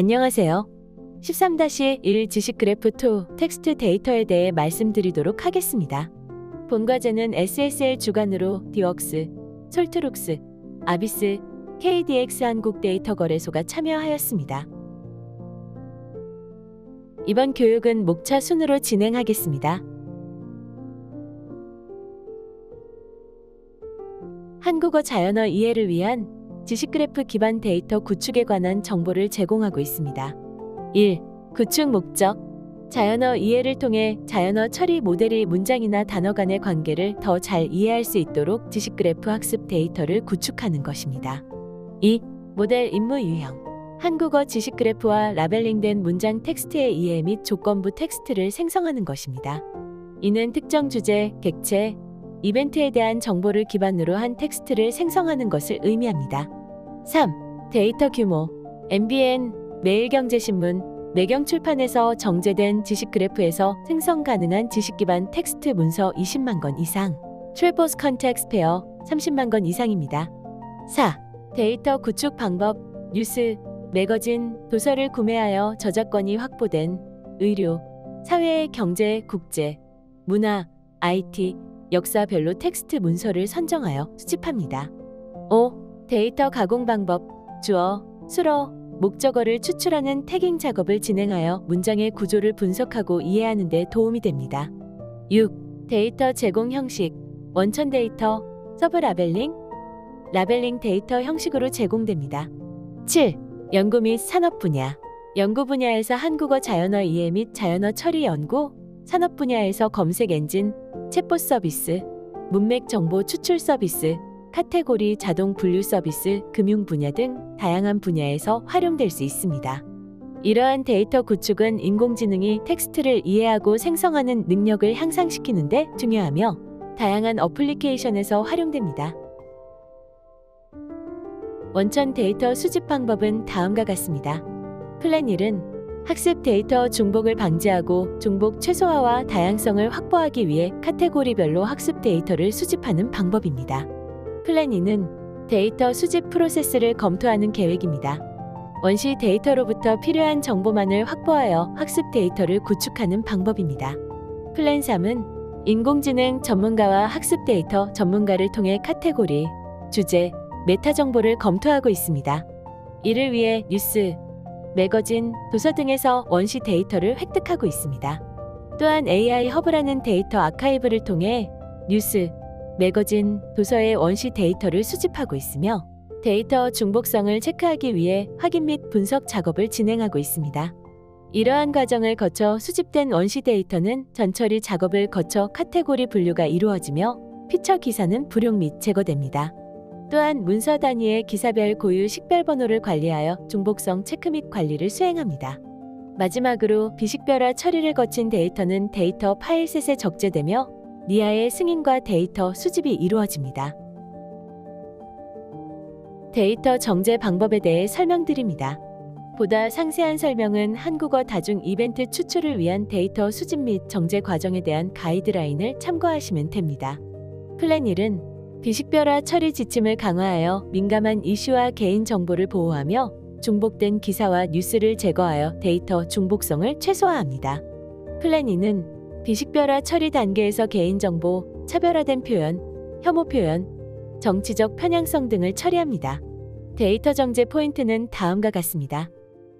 안녕하세요. 13-1 지식그래프 2 텍스트 데이터에 대해 말씀드리도록 하겠습니다. 본 과제는 SSL 주관으로 디웍스, 솔트룩스, 아비스, KDX 한국 데이터 거래소가 참여하였습니다. 이번 교육은 목차 순으로 진행하겠습니다. 한국어 자연어 이해를 위한 지식그래프 기반 데이터 구축에 관한 정보를 제공하고 있습니다. 1. 구축 목적 자연어 이해를 통해 자연어 처리 모델이 문장이나 단어 간의 관계를 더 잘 이해할 수 있도록 지식그래프 학습 데이터를 구축하는 것입니다. 2. 모델 임무 유형 한국어 지식그래프와 라벨링된 문장 텍스트의 이해 및 조건부 텍스트를 생성하는 것입니다. 이는 특정 주제, 객체, 이벤트에 대한 정보를 기반으로 한 텍스트를 생성하는 것을 의미합니다. 3. 데이터 규모 MBN, 매일경제신문, 매경출판에서 정제된 지식그래프에서 생성 가능한 지식 기반 텍스트 문서 20만 건 이상, 트래버스 컨텍스트 페어 30만 건 이상입니다. 4. 데이터 구축 방법, 뉴스, 매거진, 도서를 구매하여 저작권이 확보된 의료, 사회, 경제, 국제, 문화, IT, 역사별로 텍스트 문서를 선정하여 수집합니다. 5. 데이터 가공 방법, 주어, 수어, 목적어를 추출하는 태깅 작업을 진행하여 문장의 구조를 분석하고 이해하는 데 도움이 됩니다. 6. 데이터 제공 형식, 원천 데이터, 서브 라벨링, 라벨링 데이터 형식으로 제공됩니다. 7. 연구 및 산업 분야, 연구 분야에서 한국어 자연어 이해 및 자연어 처리 연구, 산업 분야에서 검색 엔진, 챗봇 서비스, 문맥 정보 추출 서비스, 카테고리 자동 분류 서비스, 금융 분야 등 다양한 분야에서 활용될 수 있습니다. 이러한 데이터 구축은 인공지능이 텍스트를 이해하고 생성하는 능력을 향상시키는데 중요하며 다양한 어플리케이션에서 활용됩니다. 원천 데이터 수집 방법은 다음과 같습니다. 플랜 1은 학습 데이터 중복을 방지하고 중복 최소화와 다양성을 확보하기 위해 카테고리별로 학습 데이터를 수집하는 방법입니다. 플랜 2는 데이터 수집 프로세스를 검토하는 계획입니다. 원시 데이터로부터 필요한 정보만을 확보하여 학습 데이터를 구축하는 방법입니다. 플랜 3은 인공지능 전문가와 학습 데이터 전문가를 통해 카테고리, 주제, 메타 정보를 검토하고 있습니다. 이를 위해 뉴스, 매거진, 도서 등에서 원시 데이터를 획득하고 있습니다. 또한 AI 허브라는 데이터 아카이브를 통해 뉴스, 매거진, 도서의 원시 데이터를 수집하고 있으며 데이터 중복성을 체크하기 위해 확인 및 분석 작업을 진행하고 있습니다. 이러한 과정을 거쳐 수집된 원시 데이터는 전처리 작업을 거쳐 카테고리 분류가 이루어지며 피처 기사는 불용 및 제거됩니다. 또한 문서 단위의 기사별 고유 식별 번호를 관리하여 중복성 체크 및 관리를 수행합니다. 마지막으로 비식별화 처리를 거친 데이터는 데이터 파일셋에 적재되며 니아의 승인과 데이터 수집이 이루어집니다. 데이터 정제 방법에 대해 설명드립니다. 보다 상세한 설명은 한국어 다중 이벤트 추출을 위한 데이터 수집 및 정제 과정에 대한 가이드라인을 참고하시면 됩니다. 플랜 1은 비식별화 처리 지침을 강화하여 민감한 이슈와 개인 정보를 보호하며 중복된 기사와 뉴스를 제거하여 데이터 중복성을 최소화합니다. 플랜 2는 비식별화 처리 단계에서 개인정보, 차별화된 표현, 혐오 표현, 정치적 편향성 등을 처리합니다. 데이터 정제 포인트는 다음과 같습니다.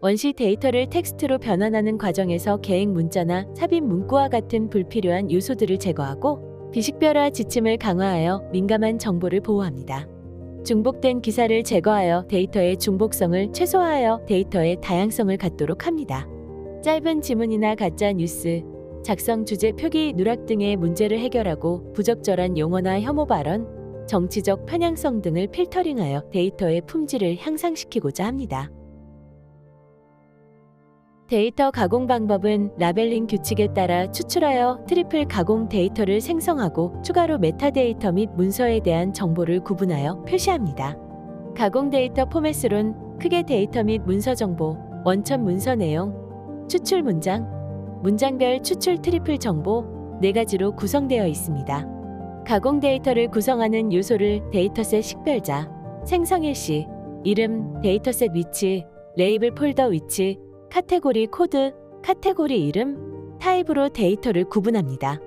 원시 데이터를 텍스트로 변환하는 과정에서 계획 문자나 삽입 문구와 같은 불필요한 요소들을 제거하고 비식별화 지침을 강화하여 민감한 정보를 보호합니다. 중복된 기사를 제거하여 데이터의 중복성을 최소화하여 데이터의 다양성을 갖도록 합니다. 짧은 지문이나 가짜 뉴스, 작성 주제 표기 누락 등의 문제를 해결하고 부적절한 용어나 혐오 발언, 정치적 편향성 등을 필터링하여 데이터의 품질을 향상시키고자 합니다. 데이터 가공 방법은 라벨링 규칙에 따라 추출하여 트리플 가공 데이터를 생성하고 추가로 메타데이터 및 문서에 대한 정보를 구분하여 표시합니다. 가공 데이터 포맷으론 크게 데이터 및 문서 정보, 원천 문서 내용, 추출 문장, 문장별 추출 트리플 정보 네 가지로 구성되어 있습니다. 가공 데이터를 구성하는 요소를 데이터셋 식별자, 생성일 시, 이름, 데이터셋 위치, 레이블 폴더 위치, 카테고리 코드, 카테고리 이름, 타입으로 데이터를 구분합니다.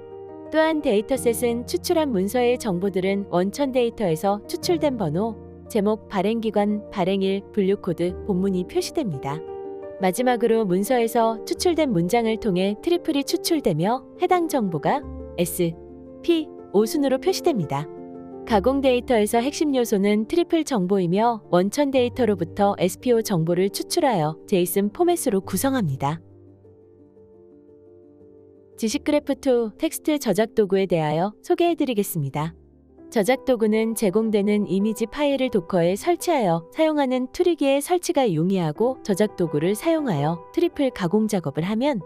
또한 데이터셋은 추출한 문서의 정보들은 원천 데이터에서 추출된 번호, 제목, 발행기관, 발행일, 분류코드, 본문이 표시됩니다. 마지막으로 문서에서 추출된 문장을 통해 트리플이 추출되며 해당 정보가 S, P, 오순으로 표시됩니다. 가공 데이터에서 핵심 요소는 트리플 정보이며 원천 데이터로부터 SPO 정보를 추출하여 제이슨 포맷으로 구성합니다. 지식 그래프 2 텍스트 저작 도구에 대하여 소개해 드리겠습니다. 저작 도구는 제공되는 이미지 파일을 도커에 설치하여 사용하는 트리기의 설치가 용이하고 저작 도구를 사용하여 트리플 가공 작업을 하면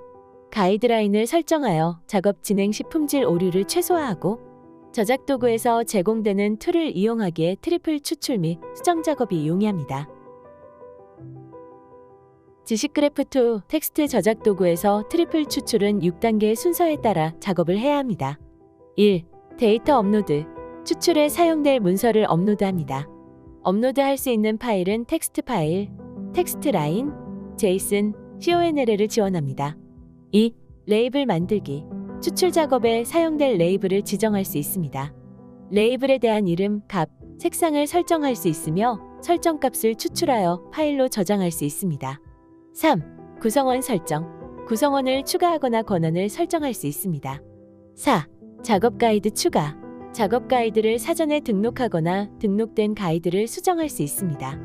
가이드라인을 설정하여 작업 진행 시 품질 오류를 최소화하고 저작 도구에서 제공되는 툴을 이용하기에 트리플 추출 및 수정 작업이 용이합니다. 지식그래프 2 텍스트 저작 도구에서 트리플 추출은 6단계의 순서에 따라 작업을 해야 합니다. 1. 데이터 업로드. 추출에 사용될 문서를 업로드합니다. 업로드할 수 있는 파일은 텍스트 파일, 텍스트 라인, 제이슨, CONLL을 지원합니다. 2. 레이블 만들기. 추출 작업에 사용될 레이블을 지정할 수 있습니다. 레이블에 대한 이름, 값, 색상을 설정할 수 있으며 설정 값을 추출하여 파일로 저장할 수 있습니다. 3. 구성원 설정. 구성원을 추가하거나 권한을 설정할 수 있습니다. 4. 작업 가이드 추가. 작업 가이드를 사전에 등록하거나 등록된 가이드를 수정할 수 있습니다.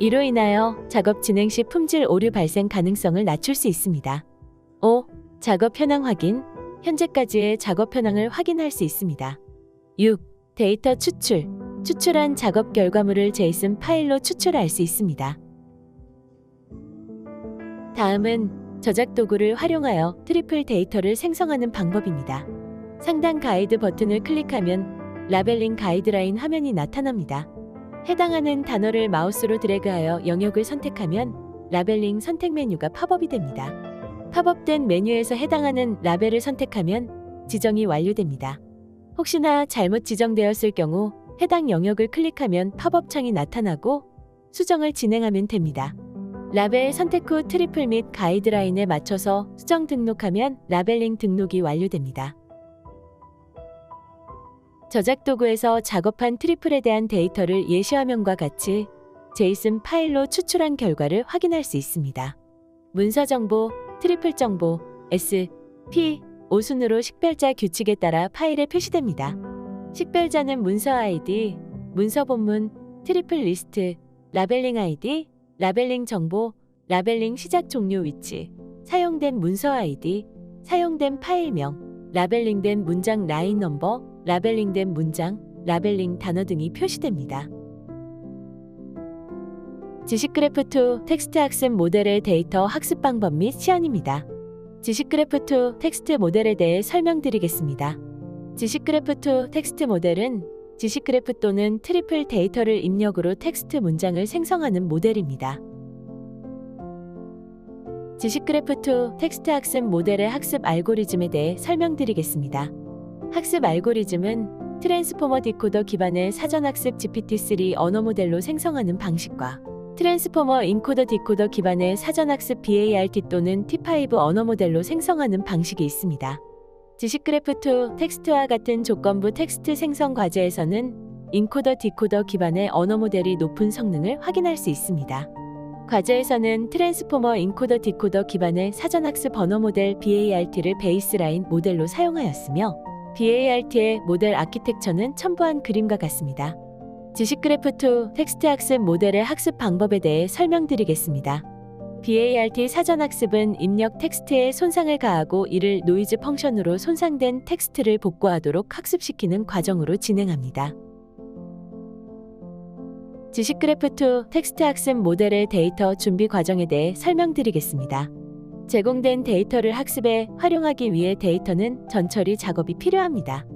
이로 인하여 작업 진행 시 품질 오류 발생 가능성을 낮출 수 있습니다. 5. 작업 현황 확인. 현재까지의 작업 현황을 확인할 수 있습니다. 6. 데이터 추출. 추출한 작업 결과물을 제이슨 파일로 추출할 수 있습니다. 다음은 저작 도구를 활용하여 트리플 데이터를 생성하는 방법입니다. 상단 가이드 버튼을 클릭하면 라벨링 가이드라인 화면이 나타납니다. 해당하는 단어를 마우스로 드래그하여 영역을 선택하면 라벨링 선택 메뉴가 팝업이 됩니다. 팝업된 메뉴에서 해당하는 라벨을 선택하면 지정이 완료됩니다. 혹시나 잘못 지정되었을 경우 해당 영역을 클릭하면 팝업 창이 나타나고 수정을 진행하면 됩니다. 라벨 선택 후 트리플 및 가이드라인에 맞춰서 수정 등록하면 라벨링 등록이 완료됩니다. 저작 도구에서 작업한 트리플에 대한 데이터를 예시 화면과 같이 제이슨 파일로 추출한 결과를 확인할 수 있습니다. 문서 정보, 트리플 정보, S, P, 오순으로 식별자 규칙에 따라 파일에 표시됩니다. 식별자는 문서 아이디, 문서 본문, 트리플 리스트, 라벨링 아이디, 라벨링 정보, 라벨링 시작 종료 위치, 사용된 문서 아이디, 사용된 파일명, 라벨링된 문장 라인 넘버, 라벨링된 문장, 라벨링 단어 등이 표시됩니다. 지식그래프2 텍스트 학습 모델의 데이터 학습 방법 및 시연입니다. 지식그래프2 텍스트 모델에 대해 설명드리겠습니다. 지식그래프2 텍스트 모델은 지식그래프 또는 트리플 데이터를 입력으로 텍스트 문장을 생성하는 모델입니다. 지식그래프2 텍스트 학습 모델의 학습 알고리즘에 대해 설명드리겠습니다. 학습 알고리즘은 트랜스포머 디코더 기반의 사전학습 GPT-3 언어 모델로 생성하는 방식과 트랜스포머 인코더 디코더 기반의 사전학습 BART 또는 T5 언어 모델로 생성하는 방식이 있습니다. 지식그래프2 텍스트와 같은 조건부 텍스트 생성 과제에서는 인코더 디코더 기반의 언어 모델이 높은 성능을 확인할 수 있습니다. 과제에서는 트랜스포머 인코더 디코더 기반의 사전학습 언어 모델 BART를 베이스라인 모델로 사용하였으며 BART의 모델 아키텍처는 첨부한 그림과 같습니다. 지식그래프 2 텍스트 학습 모델의 학습 방법에 대해 설명드리겠습니다. BART 사전 학습은 입력 텍스트에 손상을 가하고 이를 노이즈 펑션으로 손상된 텍스트를 복구하도록 학습시키는 과정으로 진행합니다. 지식그래프 2 텍스트 학습 모델의 데이터 준비 과정에 대해 설명드리겠습니다. 제공된 데이터를 학습에 활용하기 위해 데이터는 전처리 작업이 필요합니다.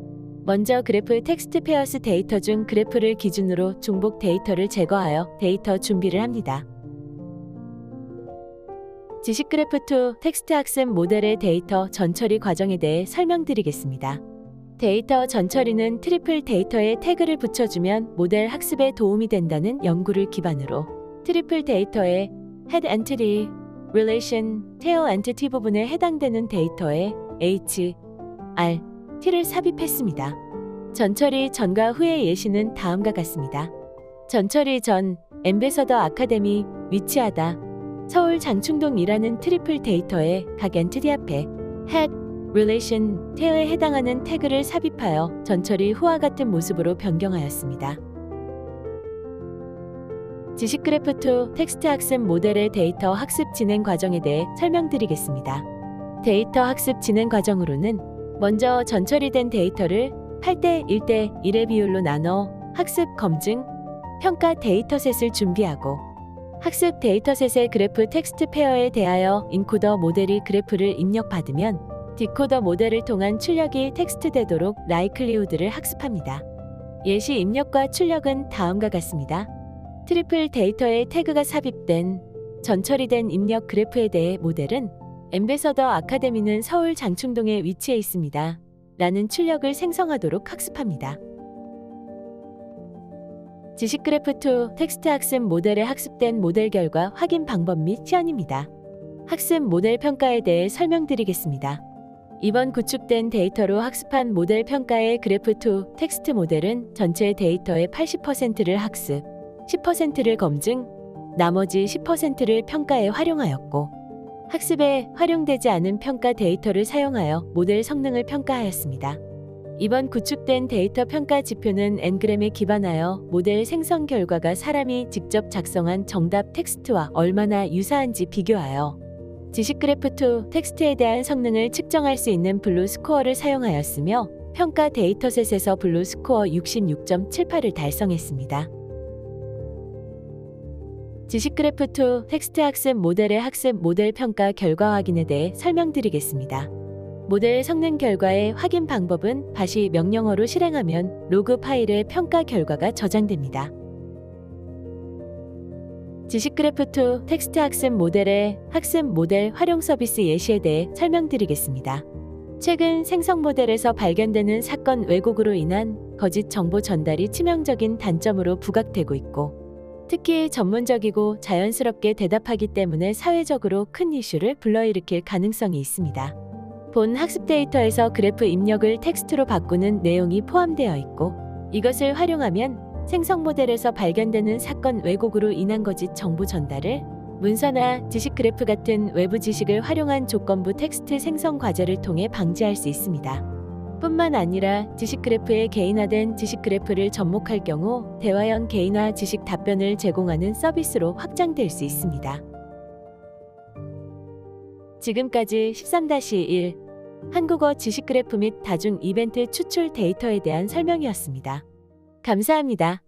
먼저 그래프 텍스트 페어스 데이터 중 그래프를 기준으로 중복 데이터를 제거하여 데이터 준비를 합니다. 지식 그래프 2 텍스트 학습 모델의 데이터 전처리 과정에 대해 설명드리겠습니다. 데이터 전처리는 트리플 데이터에 태그를 붙여주면 모델 학습에 도움이 된다는 연구를 기반으로 트리플 데이터에 head entity, relation, tail entity 부분에 해당되는 데이터에 H, R, T를 삽입했습니다. 전처리 전과 후의 예시는 다음과 같습니다. 전처리 전, 엠베서더 아카데미, 위치하다, 서울 장충동이라는 트리플 데이터에 각 엔티티 앞에 head, relation, tail에 해당하는 태그를 삽입하여 전처리 후와 같은 모습으로 변경하였습니다. 지식그래프2 텍스트 학습 모델의 데이터 학습 진행 과정에 대해 설명드리겠습니다. 데이터 학습 진행 과정으로는 먼저 전처리된 데이터를 8대 1대 1의 비율로 나눠 학습 검증, 평가 데이터셋을 준비하고 학습 데이터셋의 그래프 텍스트 페어에 대하여 인코더 모델이 그래프를 입력받으면 디코더 모델을 통한 출력이 텍스트 되도록 라이클리우드를 학습합니다. 예시 입력과 출력은 다음과 같습니다. 트리플 데이터에 태그가 삽입된 전처리된 입력 그래프에 대해 모델은 엠베서더 아카데미는 서울 장충동에 위치해 있습니다. 라는 출력을 생성하도록 학습합니다. 지식 그래프 2 텍스트 학습 모델에 학습된 모델 결과 확인 방법 및 시연입니다. 학습 모델 평가에 대해 설명드리겠습니다. 이번 구축된 데이터로 학습한 모델 평가의 그래프 2 텍스트 모델은 전체 데이터의 80%를 학습, 10%를 검증, 나머지 10%를 평가에 활용하였고, 학습에 활용되지 않은 평가 데이터를 사용하여 모델 성능을 평가하였습니다. 이번 구축된 데이터 평가 지표는 N그램에 기반하여 모델 생성 결과가 사람이 직접 작성한 정답 텍스트와 얼마나 유사한지 비교하여 지식그래프2 텍스트에 대한 성능을 측정할 수 있는 블루 스코어를 사용하였으며 평가 데이터셋에서 블루 스코어 66.78을 달성했습니다. 지식그래프2 텍스트 학습 모델의 학습 모델 평가 결과 확인에 대해 설명드리겠습니다. 모델 성능 결과의 확인 방법은 다시 명령어로 실행하면 로그 파일에 평가 결과가 저장됩니다. 지식그래프2 텍스트 학습 모델의 학습 모델 활용 서비스 예시에 대해 설명드리겠습니다. 최근 생성 모델에서 발견되는 사건 왜곡으로 인한 거짓 정보 전달이 치명적인 단점으로 부각되고 있고 특히 전문적이고 자연스럽게 대답하기 때문에 사회적으로 큰 이슈를 불러일으킬 가능성이 있습니다. 본 학습 데이터에서 그래프 입력을 텍스트로 바꾸는 내용이 포함되어 있고 이것을 활용하면 생성 모델에서 발견되는 사건 왜곡으로 인한 거짓 정보 전달을 문서나 지식 그래프 같은 외부 지식을 활용한 조건부 텍스트 생성 과제를 통해 방지할 수 있습니다. 뿐만 아니라 지식 그래프의 개인화된 지식 그래프를 접목할 경우 대화형 개인화 지식 답변을 제공하는 서비스로 확장될 수 있습니다. 지금까지 13-1 한국어 지식 그래프 및 다중 이벤트 추출 데이터에 대한 설명이었습니다. 감사합니다.